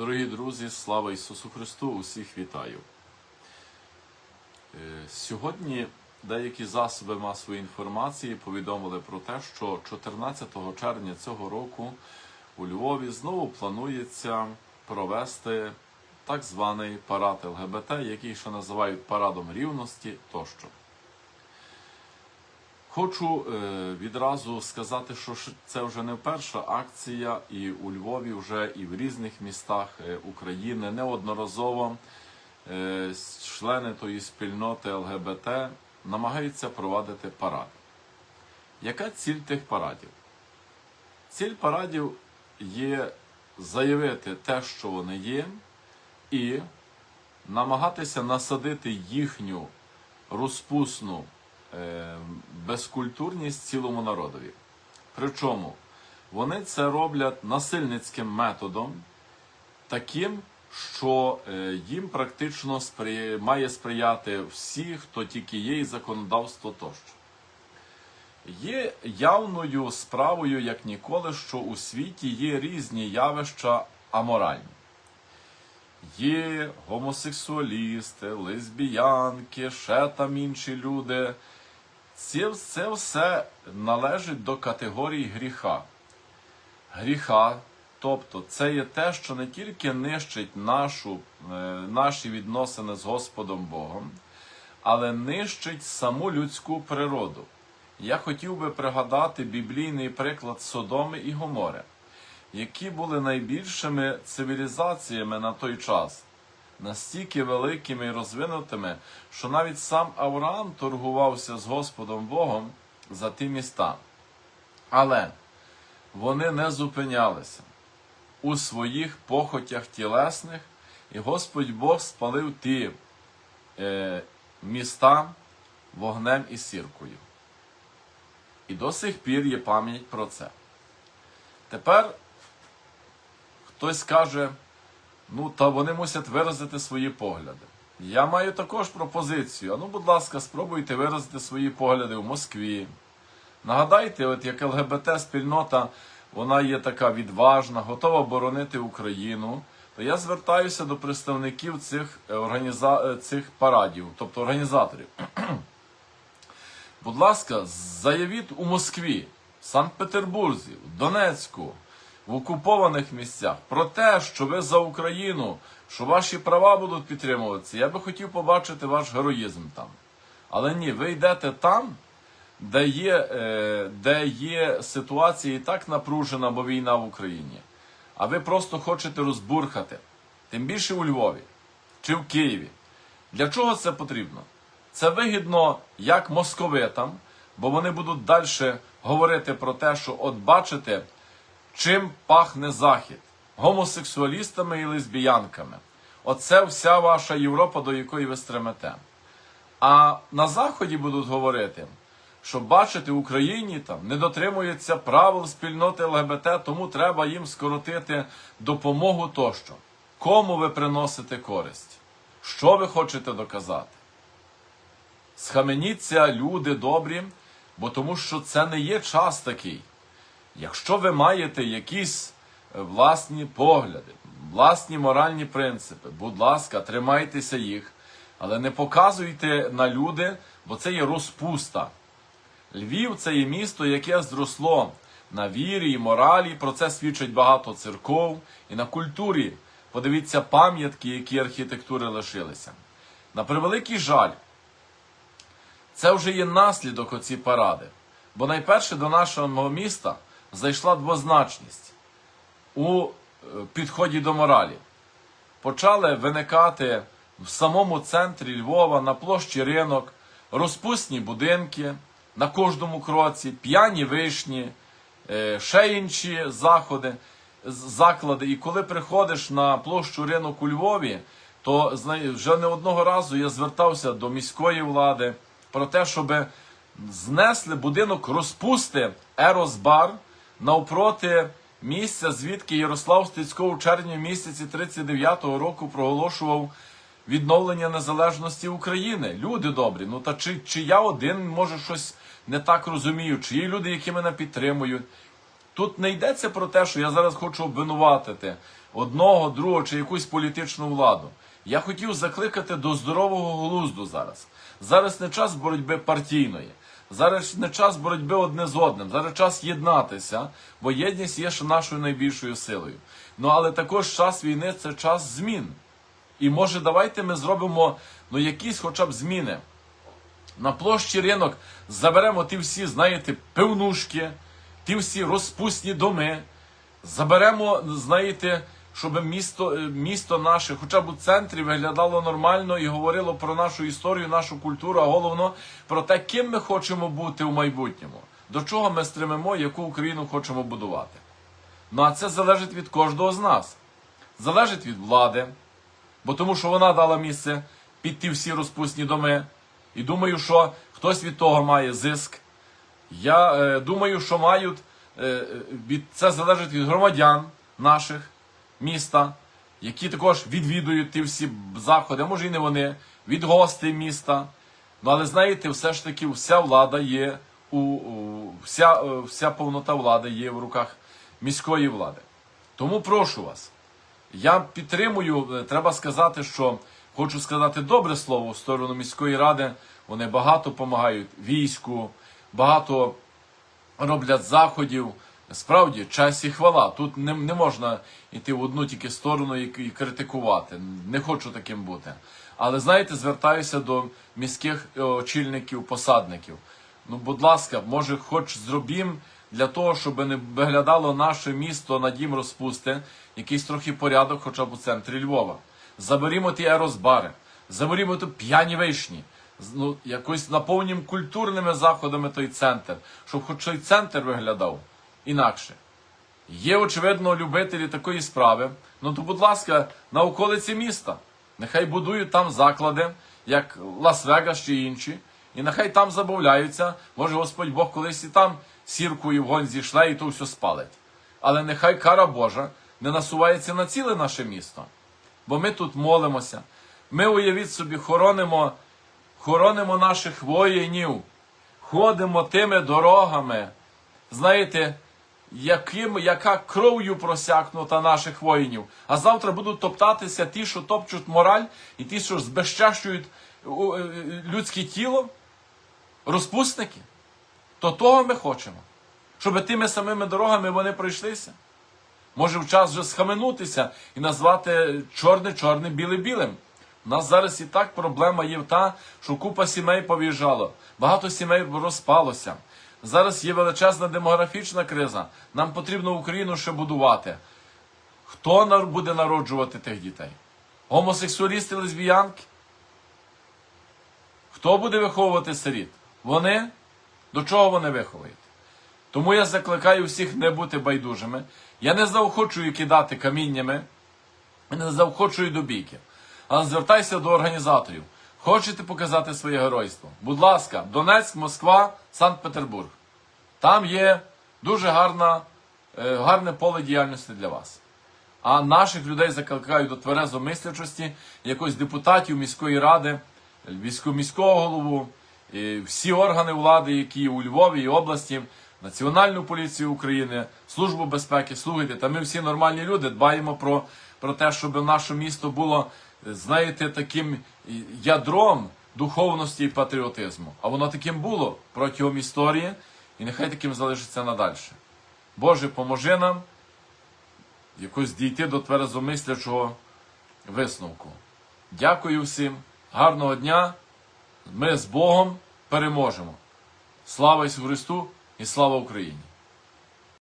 Дорогі друзі, слава Ісусу Христу! Усіх вітаю. Е, Сьогодні деякі засоби масової інформації повідомили про те, що 14 червня цього року у Львові знову планується провести так званий парад ЛГБТ, який ще називають парадом рівності тощо. Хочу е, відразу сказати, що це вже не перша акція, і у Львові вже і в різних містах е, України неодноразово е, члени тої спільноти ЛГБТ намагаються провадити парад. Яка ціль тих парадів? Ціль парадів є заявити те, що вони є, і намагатися насадити їхню розпусну безкультурність цілому народові. Причому вони це роблять насильницьким методом, таким, що е, їм практично має сприяти всі, хто тільки є, і законодавство тощо. Є явною справою, як ніколи, що у світі є різні явища аморальні. Є гомосексуалісти, лесбіянки, ще там інші люди. Це, все належить до категорії гріха. Гріха, тобто це є те, що не тільки нищить нашу, е, наші відносини з Господом Богом, але нищить саму людську природу. Я хотів би пригадати біблійний приклад Содоми і Гомори, які були найбільшими цивілізаціями на той час, настільки великими і розвинутими, що навіть сам Авраам торгувався з Господом Богом за ті міста. Але вони не зупинялися у своїх похотях тілесних, і Господь Бог спалив ті е, міста вогнем і сіркою. І до сих пір є пам'ять про це. Тепер хтось каже, ну та вони мусять виразити свої погляди. Я маю також пропозицію. А ну, будь ласка, спробуйте виразити свої погляди в Москві. Нагадайте, от як ЛГБТ-спільнота, вона є така відважна, готова боронити Україну. То я звертаюся до представників цих, е, організа... е, цих парадів, тобто організаторів. Будь ласка, заявіть у Москві, Санкт-Петербурзі, Донецьку, в окупованих місцях про те, що ви за Україну, що ваші права будуть підтримуватися. Я би хотів побачити ваш героїзм там. Але ні, ви йдете там, де є, е, де є ситуація і так напружена, бо війна в Україні. А ви просто хочете розбурхати, тим більше у Львові чи в Києві. Для чого це потрібно? Це вигідно як московитам, бо вони будуть далі говорити про те, що от бачите, чим пахне Захід гомосексуалістами і лесбіянками. Оце вся ваша Європа, до якої ви стремете. А на Заході будуть говорити, що бачите, в Україні там не дотримуються правил спільноти ЛГБТ, тому треба їм скоротити допомогу тощо. Кому ви приносите користь? Що ви хочете доказати? Схаменіться, люди добрі, бо тому що це не є час такий. Якщо ви маєте якісь е, власні погляди, власні моральні принципи, будь ласка, тримайтеся їх, але не показуйте на люди, бо це є розпуста. Львів це є місто, яке зросло на вірі і моралі. Про це свідчить багато церков і на культурі. Подивіться пам'ятки, які архітектури лишилися. На превеликий жаль, це вже є наслідок оці паради. Бо найперше до нашого міста зайшла двозначність у е, підході до моралі. Почали виникати в самому центрі Львова, на площі ринок, розпусні будинки на кожному кроці, п'яні вишні, е, ще інші заходи, заклади. І коли приходиш на площу ринок у Львові, то вже не одного разу я звертався до міської влади про те, щоб знесли будинок розпусти Еросбар навпроти місця, звідки Ярослав Стецько у червні місяці 39-го року проголошував відновлення незалежності України. Люди добрі. Ну та чи, чи я один може щось не так розумію, чи є люди, які мене підтримують. Тут не йдеться про те, що я зараз хочу обвинуватити одного, другого чи якусь політичну владу. Я хотів закликати до здорового глузду зараз. Зараз не час боротьби партійної. Зараз не час боротьби одне з одним. Зараз час єднатися, бо єдність є ще нашою найбільшою силою. Ну але також час війни це час змін. І може давайте ми зробимо ну, якісь хоча б зміни. На площі ринок заберемо ті всі, знаєте, пивнушки, ті всі розпусні доми. Заберемо, знаєте, щоб місто, е, місто наше, хоча б у центрі, виглядало нормально і говорило про нашу історію, нашу культуру, а головно про те, ким ми хочемо бути у майбутньому, до чого ми стремимо, яку Україну хочемо будувати. Ну а це залежить від кожного з нас. Залежить від влади, бо тому що вона дала місце під ті всі розпусні доми. І думаю, що хтось від того має зиск. Я е, думаю, що мають е, е, від це залежить від громадян наших міста, які також відвідують ті всі заходи, а може і не вони, від гостей міста. Ну але знаєте, все ж таки вся влада є у, у вся, е, вся повнота влади є в руках міської влади. Тому прошу вас. Я підтримую, е, треба сказати, що хочу сказати добре слово в сторону міської ради. Вони багато допомагають війську, багато роблять заходів. Справді, честь і хвала. Тут не, не можна йти в одну тільки сторону і, і критикувати. Не хочу таким бути. Але знаєте, звертаюся до міських е, очільників, посадників. Ну, будь ласка, може, хоч зробім для того, щоб не виглядало наше місто на дім розпусти, якийсь трохи порядок, хоча б у центрі Львова. Заберімо ті ерозбари, заберімо ті п'яні вишні, ну, якось наповнім культурними заходами той центр, щоб хоч той центр виглядав інакше. Є, очевидно, любителі такої справи. Ну то, будь ласка, на околиці міста. Нехай будують там заклади, як Лас-Вегас чи інші, і нехай там забавляються. Може, Господь Бог колись і там сірку і вогонь зійшла, і то все спалить. Але нехай кара Божа не насувається на ціле наше місто. Бо ми тут молимося. Ми, уявіть собі, хоронимо, хоронимо наших воїнів, ходимо тими дорогами. Знаєте, яким, яка кров'ю просякнута наших воїнів. А завтра будуть топтатися ті, що топчуть мораль, і ті, що збезчащують е, людське тіло, розпусники. То того ми хочемо. Щоб тими самими дорогами вони пройшлися. Може, в час вже схаменутися і назвати чорне чорним, біле білим. У нас зараз і так проблема є та, що купа сімей пов'їжджало, багато сімей розпалося. Зараз є величезна демографічна криза. Нам потрібно Україну ще будувати. Хто буде народжувати тих дітей? Гомосексуалісти, лесбіянки? Хто буде виховувати сиріт? Вони? До чого вони виховують? Тому я закликаю всіх не бути байдужими. Я не заохочую кидати каміннями, не заохочую до бійки. Але звертайся до організаторів. Хочете показати своє геройство? Будь ласка, Донецьк, Москва, Санкт-Петербург. Там є дуже гарна, е, гарне поле діяльності для вас. А наших людей закликаю до тверезомислячості, якось депутатів міської ради, міського голову, всі органи влади, які у Львові і області, Національну поліцію України, Службу безпеки, слухайте, та ми всі нормальні люди дбаємо про, про те, щоб наше місто було, знаєте, таким ядром духовності і патріотизму. А воно таким було протягом історії, і нехай таким залишиться надальше. Боже, поможи нам якось дійти до тверезомислячого висновку. Дякую всім, гарного дня. Ми з Богом переможемо. Слава Ісусу Христу і слава Україні!